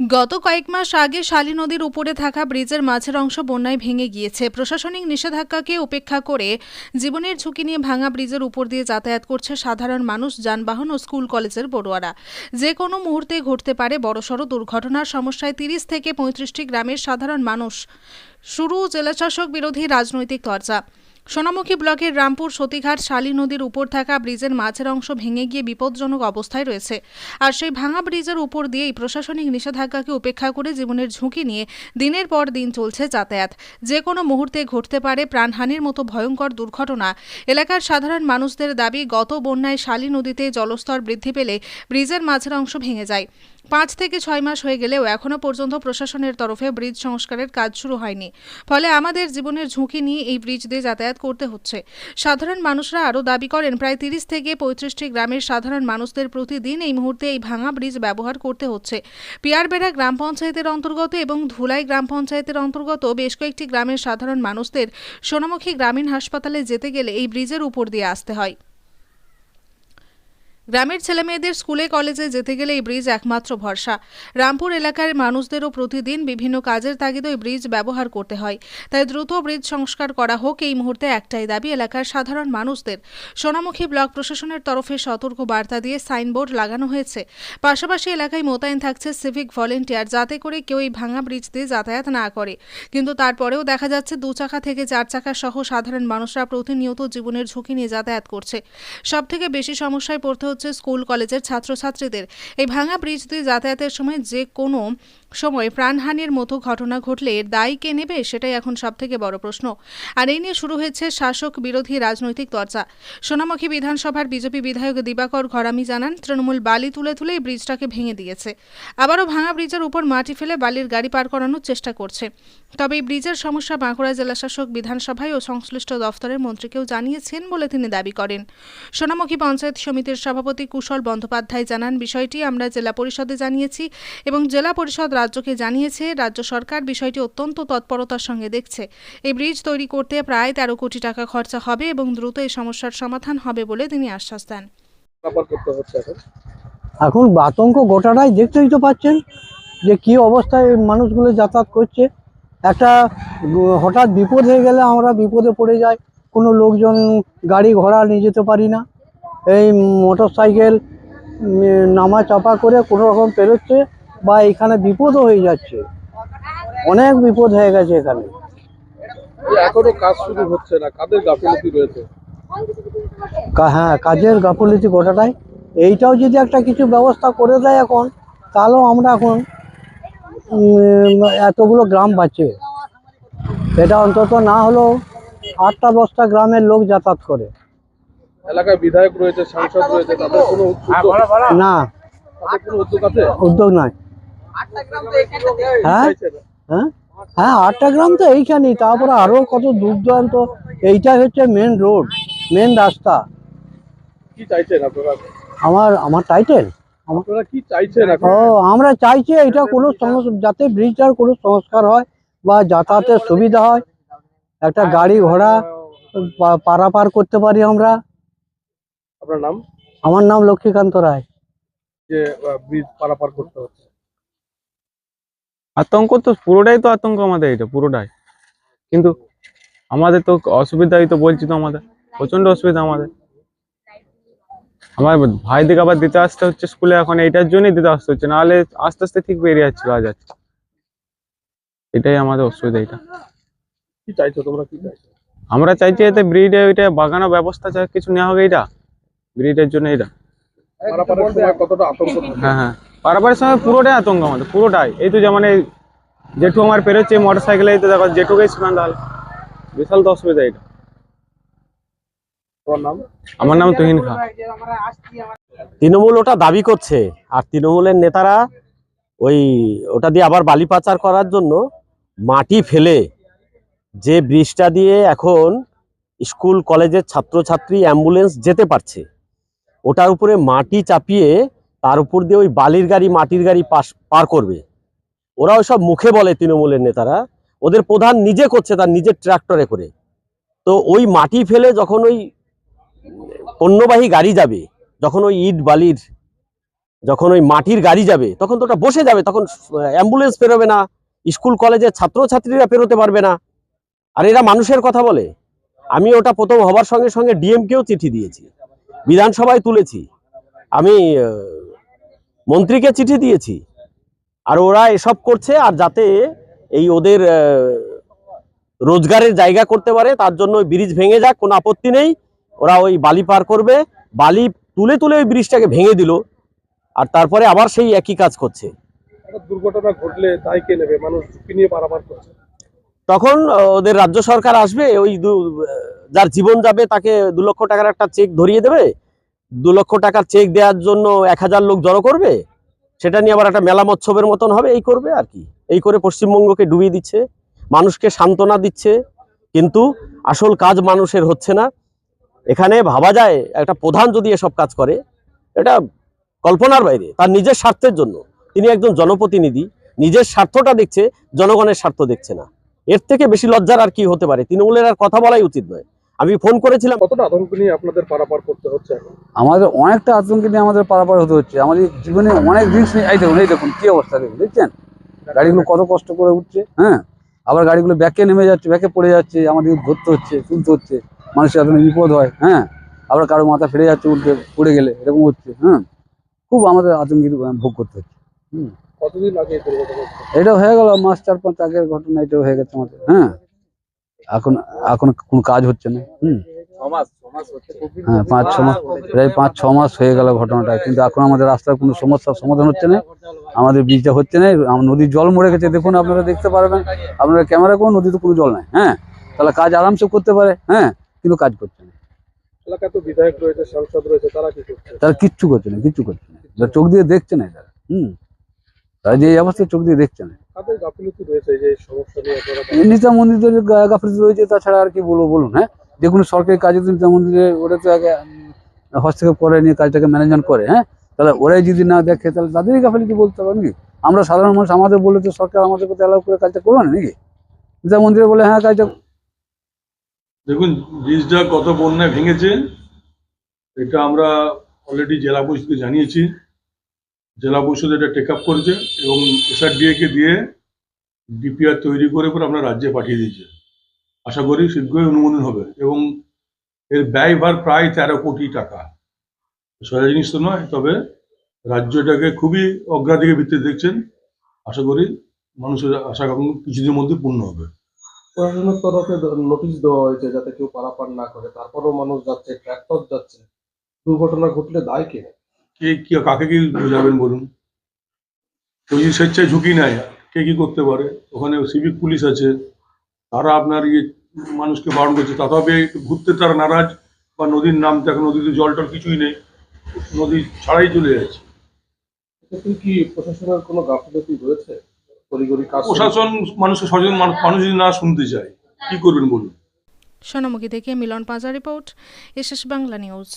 গত কয়েক মাস আগে শালী নদীর উপরে থাকা ব্রিজের মাঝের অংশ বন্যায় ভেঙে গিয়েছে। প্রশাসনিক নিষেধাজ্ঞাকে উপেক্ষা করে জীবনের ঝুঁকি নিয়ে ভাঙা ব্রিজের উপর দিয়ে যাতায়াত করছে সাধারণ মানুষ, যানবাহন ও স্কুল কলেজের পড়ুয়ারা যে কোনো মুহূর্তে ঘটতে পারে বড়সড় দুর্ঘটনার সমস্যায় তিরিশ থেকে পঁয়ত্রিশটি গ্রামের সাধারণ মানুষ। শুরু জেলাশাসক বিরোধী রাজনৈতিক চর্চা সোনামুখী ব্লকের রামপুর সতীঘাট শালী নদীর উপর থাকা ব্রিজের মাঝের অংশ ভেঙে গিয়ে বিপজ্জনক অবস্থায় রয়েছে। আর সেই ভাঙা ব্রিজের উপর দিয়েই প্রশাসনিক নিষেধাজ্ঞাকে উপেক্ষা করে জীবনের ঝুঁকি নিয়ে দিনের পর দিন চলছে যাতায়াত। যে কোনো মুহূর্তে ঘটতে পারে প্রাণহানির মতো ভয়ঙ্কর দুর্ঘটনা। এলাকার সাধারণ মানুষদের দাবি, গত বন্যায় শালী নদীতে জলস্তর বৃদ্ধি পেলে ব্রিজের মাঝের অংশ ভেঙে যায়। পাঁচ থেকে ছয় মাস হয়ে গেলেও এখনও পর্যন্ত প্রশাসনের তরফে ব্রিজ সংস্কারের কাজ শুরু হয়নি। ফলে আমাদের জীবনের ঝুঁকি নিয়ে এই ব্রিজ দিয়ে যাতায়াত করতে হচ্ছে। সাধারণ মানুষরা আরও দাবি করেন, প্রায় তিরিশ থেকে পঁয়ত্রিশটি গ্রামের সাধারণ মানুষদের প্রতিদিন এই মুহূর্তে এই ভাঙা ব্রিজ ব্যবহার করতে হচ্ছে। পিয়ারবেড়া গ্রাম পঞ্চায়েতের অন্তর্গত এবং ধুলাই গ্রাম পঞ্চায়েতের অন্তর্গত বেশ কয়েকটি গ্রামের সাধারণ মানুষদের সোনামুখী গ্রামীণ হাসপাতালে যেতে গেলে এই ব্রিজের উপর দিয়ে আসতে হয়। গ্রামের ছেলেমেয়েদের স্কুলে, কলেজে যেতে গেলে এই ব্রিজ একমাত্র ভরসা। রামপুর এলাকার মানুষদেরও প্রতিদিন বিভিন্ন কাজের তাগিদে ওই ব্রিজ ব্যবহার করতে হয়। তাই দ্রুত ব্রিজ সংস্কার করা হোক, এই মুহূর্তে একটাই দাবি এলাকার সাধারণ মানুষদের। সোনামুখী ব্লক প্রশাসনের তরফে সতর্ক বার্তা দিয়ে সাইনবোর্ড লাগানো হয়েছে। পাশাপাশি এলাকায় মোতায়েন থাকছে সিভিক ভলেন্টিয়ার যাতে করে কেউ এই ভাঙা ব্রিজ দিয়ে যাতায়াত না করে। কিন্তু তারপরেও দেখা যাচ্ছে দু চাকা থেকে চার চাকা সহ সাধারণ মানুষরা প্রতিনিয়ত জীবনের ঝুঁকি নিয়ে যাতায়াত করছে। সব থেকে বেশি সমস্যায় পড়তে হচ্ছে স্কুল, কলেজের ছাত্রছাত্রীদের। এই ভাঙা ব্রিজ দিয়ে যাতায়াতের সময় যে কোনো সময় প্রাণহানির মতো ঘটনা ঘটলে দায় কে নেবে, সেটাই এখন সব থেকে বড় প্রশ্ন। আর এই নিয়ে শুরু হয়েছে শাসক বিরোধী রাজনৈতিক চর্চা। সোনামুখী বিধানসভার বিজেপি বিধায়ক দিবাকর ঘরামি জানান, তৃণমূল বালি তুলে তুলে ব্রিজটাকে ভেঙে দিয়েছে। আবারও ভাঙা ব্রিজের উপর মাটি ফেলে বালির গাড়ি পার করানোর চেষ্টা করছে। তবে এই ব্রিজের সমস্যা বাঁকুড়া জেলাশাসক বিধানসভায় ও সংশ্লিষ্ট দফতরের মন্ত্রীকেও জানিয়েছেন বলে তিনি দাবি করেন। সোনামুখী পঞ্চায়েত সমিতির সভাপতি কুশল বন্দ্যোপাধ্যায় জানান বিষয়টি আমরা জেলা পরিষদে জানিয়েছি এবং জেলা পরিষদ রাজ্যকে জানিয়েছে রাজ্য সরকার বিষয়টি অত্যন্ত তৎপরতার সঙ্গে দেখছে। এই ব্রিজ তৈরি করতে প্রায় তেরো কোটি টাকা খরচা হবে এবং দ্রুত এই সমস্যার সমাধান হবে বলে তিনি আশ্বাস দেন। এখন? আতঙ্ক গোটাটাই দেখতেই তো পাচ্ছেন যে কি অবস্থায় মানুষগুলো যাতায়াত করছে। একটা হঠাৎ বিপদ হয়ে গেলে আমরা বিপদে পড়ে যাই। কোনো লোকজন গাড়ি ঘোড়া নিয়ে যেতে পারি না। এই মোটর সাইকেল নামা চাপা করে কোনো রকম পেরোচ্ছে বা এখানে বিপদও হয়ে যাচ্ছে। অনেক বিপদ হয়ে গেছে এখানে। এখনও কাজ শুরু হচ্ছে না। কাদের গাফিলতি রয়েছে? হ্যাঁ কাজের গাফলিতি গোটাটাই। এইটাও যদি একটা কিছু ব্যবস্থা করে দেয় এখন তাহলেও আমরা এখন এতগুলো গ্রাম বাঁচে। এটা অন্তত না হলেও আটটা দশটা গ্রামের লোক যাতায়াত করে। এলাকায় বিধায়ক রয়েছে সাংসদ রয়েছে তাদের কোনো না। উদ্যোগ আছে? উদ্যোগ নয় হ্যাঁ হ্যাঁ? হ্যাঁ? আটটা গ্রাম তো এইখানেই। তারপরে আরও কত দূর দূরান্ত এইটাই হচ্ছে মেন রোড মেন রাস্তা। কি চাইছেন আপনারা? আমার আমার টাইটেল আপনারা কি চাইছেন এখন? ও আমরা চাইছি এটা কোনো যাতে ব্রিজটার কোনো সংস্কার হয় বা যাতায়াতের সুবিধা হয়। একটা গাড়ি ঘোড়া পারাপার করতে পারি আমরা। আপনার নাম? আমার নাম লক্ষ্মীকান্ত রায়। যে ব্রিজ পারাপার করতে হচ্ছে। আতঙ্ক তো পুরোটাই তো আতঙ্ক আমাদের এটা পুরোটাই। কিন্তু আমাদের তো অসুবিধাই তো বলছি তো আমাদের প্রচণ্ড অসুবিধা আমাদের। আমার ভাইদিকে আবার দিতে আসতে হচ্ছে স্কুলে এখন এইটার জন্যই দিতে আসতে হচ্ছে নাহলে আস্তে আস্তে ঠিক বেরিয়ে যাচ্ছে আজ আজকে এটাই আমাদের অসুবিধা এটা। কি চাইছো তোমরা কি চাইছো? আমরা চাইছি এতে ব্রিডে ওইটা বাগানো ব্যবস্থা চাই কিছু নেওয়া হবে এটা ব্রিডের জন্য এটা হ্যাঁ হ্যাঁ। পারাপারের সময় পুরোটাই আতঙ্ক আমাদের পুরোটাই। এই তো যেমন এই জেঠু আমার পেরোচ্ছে মোটর সাইকেলে এই তো দেখো জেঠুকেই স্নান হল। বিশাল তো অসুবিধা এটা আমার নাম তুহিন খা। তৃণমূল ওটা দাবি করছে। আর তৃণমূলের নেতারা ওই ওটা দিয়ে আবার বালি পাচার করার জন্য মাটি ফেলে যে ব্রিজটা দিয়ে এখন স্কুল, কলেজের ছাত্রছাত্রী, অ্যাম্বুলেন্স যেতে পারছে। ওটার উপরে মাটি চাপিয়ে তার উপর দিয়ে ওই বালির গাড়ি, মাটির গাড়ি পাস পার করবে। ওরা ওইসব মুখে বলে তৃণমূলের নেতারা। ওদের প্রধান নিজে করছে, তার নিজের ট্রাক্টরে করে। তো ওই মাটি ফেলে যখন ওই পণ্যবাহী গাড়ি যাবে, যখন ওই ইট বালির, যখন ওই মাটির গাড়ি যাবে, তখন তো ওটা বসে যাবে, তখন অ্যাম্বুলেন্স পেরোবে না স্কুল কলেজের ছাত্রছাত্রীরা পেরোতে পারবে না। আর এরা মানুষের কথা বলে। আমি ওটা প্রথম হবার সঙ্গে সঙ্গে ডিএমকেও চিঠি দিয়েছি, বিধানসভায় তুলেছি। আমি মন্ত্রীকে চিঠি দিয়েছি। আর ওরা এসব করছে, আর যাতে এই ওদের রোজগারের জায়গা করতে পারে, তার জন্য ব্রিজ ভেঙে যাক, কোনো আপত্তি নেই। ওরা ওই বালি পার করবে বালি তুলে তুলে ওই ব্রিজটাকে ভেঙে দিল আর তারপরে আবার সেই একই কাজ করছে। দুর্ঘটনা ঘটলে দায় কে নেবে? মানুষ ঝুঁকি নিয়ে পারাপার করছে। তখন ওদের রাজ্য সরকার আসবে ওই যার জীবন যাবে তাকে দু লক্ষ টাকার একটা চেক ধরিয়ে দেবে। দু লক্ষ টাকার চেক দেওয়ার জন্য এক হাজার লোক জড়ো করবে। সেটা নিয়ে আবার একটা মেলা মৎসবের মতন হবে এই করবে আর কি। এই করে পশ্চিমবঙ্গকে ডুবিয়ে দিচ্ছে মানুষকে সান্ত্বনা দিচ্ছে কিন্তু আসল কাজ মানুষের হচ্ছে না। এখানে ভাবা যায় একটা প্রধান যদি এসব কাজ করে এটা কল্পনার বাইরে তার নিজের স্বার্থের জন্য। তিনি একজন জনপ্রতিনিধি নিজের স্বার্থটা দেখছে জনগণের স্বার্থ দেখছে না। এর থেকে বেশি লজ্জার আর কি হতে পারে? তৃণমূলের আর কথা বলাই উচিত নয়। আমি ফোন করেছিলাম কতটা আতঙ্ক নিয়ে আপনাদের পারাপার করতে হচ্ছে আমাদের অনেকটা আতঙ্কে নিয়ে আমাদের পারাপার হতে হচ্ছে। আমাদের জীবনে অনেক জিনিস নিয়ে এই দেখুন এই দেখুন কি অবস্থা দেখুন দেখছেন? গাড়িগুলো কত কষ্ট করে উঠছে হ্যাঁ? আবার গাড়িগুলো ব্যাকে নেমে যাচ্ছে ব্যাকে পড়ে যাচ্ছে আমাদের ধরতে হচ্ছে তুলতে হচ্ছে। মানুষের এত বিপদ হয় হ্যাঁ? আবার কারও মাথা ফেটে যাচ্ছে উল্টে পড়ে গেলে এরকম হচ্ছে হ্যাঁ খুব আমাদের আতঙ্কিত ভোগ করতে হচ্ছে কতদিন আগে ঘটে? এটা হয়ে গেল মাস চার পাঁচ আগের ঘটনা এটা হয়ে গেছে আমাদের হ্যাঁ? এখন এখন কোনো কাজ হচ্ছে না হুম? হ্যাঁ পাঁচ ছ মাস প্রায় পাঁচ ছ মাস হয়ে গেল ঘটনাটা কিন্তু এখন আমাদের রাস্তার কোনো সমস্যার সমাধান হচ্ছে না আমাদের ব্রিজটা হচ্ছে না নদীর জল মরে গেছে দেখুন আপনারা দেখতে পারবেন আপনারা ক্যামেরা করুন নদীতে কোনো জল নাই হ্যাঁ? তাহলে কাজ আরামসে করতে পারে হ্যাঁ? কিন্তু কাজ করছে না। এলাকায় তো বিধায়ক রয়েছে সাংসদ রয়েছে তারা কি করছে? তারা কিচ্ছু করছে না কিচ্ছু করছে না। যারা চোখ দিয়ে দেখছে না তারা হুম। তারা যে এই অবস্থায় চোখ দিয়ে দেখছে না। তাদের গাফিলতি রয়েছে যে সমস্যা নিয়ে নিতা মন্দিরের গাফিলতি রয়েছে তাছাড়া আর কি বলব বলুন হ্যাঁ? যে কোনো সরকারি কাজে তো নিতা মন্দিরে ওরা তো আগে হস্তক্ষেপ করে নিয়ে কাজটাকে ম্যানেজমেন্ট করে হ্যাঁ? তাহলে ওরাই যদি না দেখে তাহলে তাদেরই গাফিলতি বলতে হবে নাকি? আমরা সাধারণ মানুষ আমাদের বলে তো সরকার আমাদের কথা অ্যালাউ করে কাজটা করবে না নাকি? নিতা মন্দিরে বলে হ্যাঁ কাজটা দেখুন, ব্রিজটা কত বন্যায় ভেঙেছে, এটা আমরা অলরেডি জেলা পরিষদকে জানিয়েছি। জেলা পরিষদ এটা টেক আপ করেছে এবং এসআরডিএ কে দিয়ে ডিপিআর তৈরি করে পরে আমরা রাজ্যে পাঠিয়ে দিয়েছে। আশা করি শীঘ্রই অনুমোদন হবে এবং এর ব্যয়ভার প্রায় তেরো কোটি টাকা। সোজা জিনিস তো নয়, তবে রাজ্যটাকে খুবই অগ্রাধিকার ভিত্তিতে দেখছেন। আশা করি মানুষের আশা কিছুদিনের মধ্যে পূর্ণ হবে। প্রশাসনের তরফে নোটিশ দেওয়া হয়েছে যাতে কেউ পারাপার না করে। তারপরেও মানুষ যাচ্ছে ট্র্যাক্টর যাচ্ছে। দুর্ঘটনা ঘটলে দায় কে? কে কি কাকে কি বোঝাবেন বলুন? যদি স্বেচ্ছায় ঝুঁকি নেয়। কে কি করতে পারে? ওখানে সিভিক পুলিশ আছে। তারা আপনার ইয়ে মানুষকে বারণ করছে। তথাপি ঘুরতে তারা নারাজ। বা নদীর নাম দেখো নদীতে জল টল কিছুই নেই। নদী ছাড়াই চলে যাচ্ছে। কি প্রশাসনের কোনো গাফিলতি রয়েছে? তড়িঘড়ি কাজ প্রশাসন মানুষকে সচেতন মানুষ মানুষ যদি না শুনতে চায় কি করবেন বলুন? সোনামুখী থেকে Milan Paja report SS Bangla news.